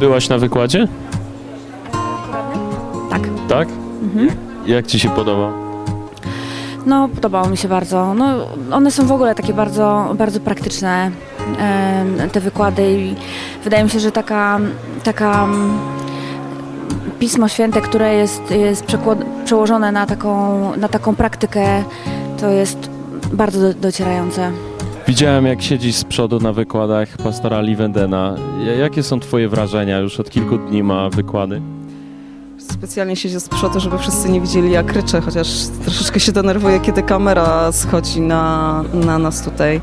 byłaś na wykładzie? Tak. Tak? Jak ci się podoba? No, podobało mi się bardzo. No, one są w ogóle takie bardzo, bardzo praktyczne, em, te wykłady i wydaje mi się, że taka, taka mm, Pismo Święte, które jest, jest przełożone na taką, na taką praktykę, to jest bardzo do, docierające. Widziałem, jak siedzisz z przodu na wykładach pastora Livendena. Jakie są twoje wrażenia? Już od kilku dni ma wykłady. Specjalnie siedzę z przodu, żeby wszyscy nie widzieli jak ryczę, chociaż troszeczkę się denerwuję, kiedy kamera schodzi na, na nas tutaj,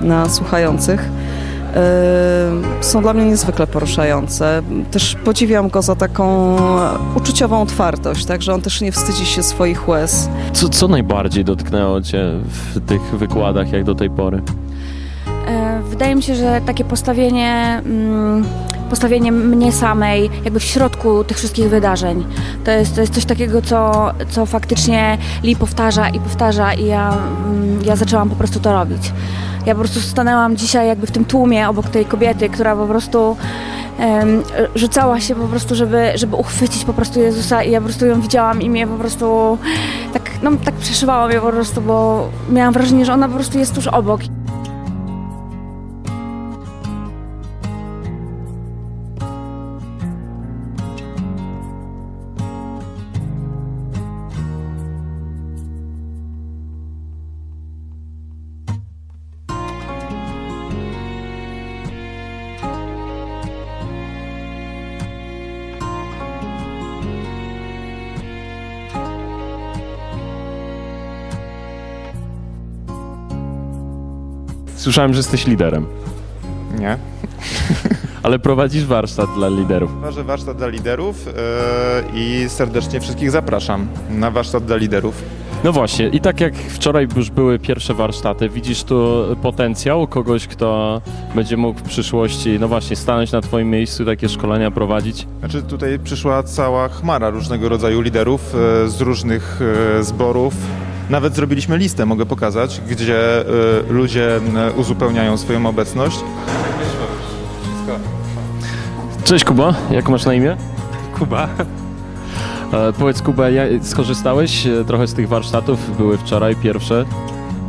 na słuchających. Yy, Są dla mnie niezwykle poruszające. Też podziwiam go za taką uczuciową otwartość, tak, że on też nie wstydzi się swoich łez. Co, co najbardziej dotknęło cię w tych wykładach, jak do tej pory? E, Wydaje mi się, że takie postawienie, mm, postawienie mnie samej jakby w środku tych wszystkich wydarzeń, to jest, to jest coś takiego, co, co faktycznie Lee powtarza i powtarza i ja, mm, ja zaczęłam po prostu to robić. Ja po prostu stanęłam dzisiaj jakby w tym tłumie obok tej kobiety, która po prostu em, rzucała się po prostu, żeby, żeby uchwycić po prostu Jezusa i ja po prostu ją widziałam i mnie po prostu tak, no, tak przeszywało mnie po prostu, bo miałam wrażenie, że ona po prostu jest tuż obok. Słyszałem, że jesteś liderem, Nie. ale prowadzisz warsztat dla liderów. Ważę warsztat dla liderów e, i serdecznie wszystkich zapraszam na warsztat dla liderów. No właśnie, i tak jak wczoraj już były pierwsze warsztaty, widzisz tu potencjał kogoś, kto będzie mógł w przyszłości, no właśnie, stanąć na twoim miejscu, takie szkolenia prowadzić? Znaczy tutaj przyszła cała chmara różnego rodzaju liderów e, z różnych e, zborów. Nawet zrobiliśmy listę, mogę pokazać, gdzie e, ludzie m, uzupełniają swoją obecność. Cześć Kuba, jak masz na imię? Kuba. E, powiedz Kuba, ja, skorzystałeś e, trochę z tych warsztatów, były wczoraj pierwsze.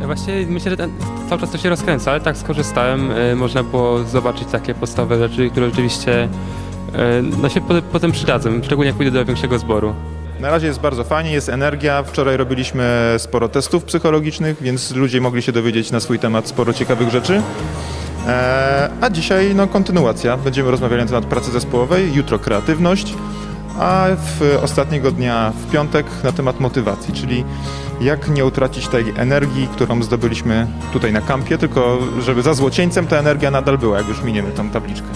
Właśnie myślę, że ten, cały czas to się rozkręca, ale tak skorzystałem. y, Można było zobaczyć takie podstawowe rzeczy, które rzeczywiście y, no się potem, potem przydadzą, szczególnie jak pójdę do większego zboru. Na razie jest bardzo fajnie, jest energia. Wczoraj robiliśmy sporo testów psychologicznych, więc ludzie mogli się dowiedzieć na swój temat sporo ciekawych rzeczy. E, a dzisiaj no, kontynuacja. Będziemy rozmawiali na temat pracy zespołowej, jutro kreatywność, a w ostatniego dnia w piątek na temat motywacji, czyli jak nie utracić tej energii, którą zdobyliśmy tutaj na kampie, tylko żeby za złocieńcem ta energia nadal była, jak już miniemy tą tabliczkę.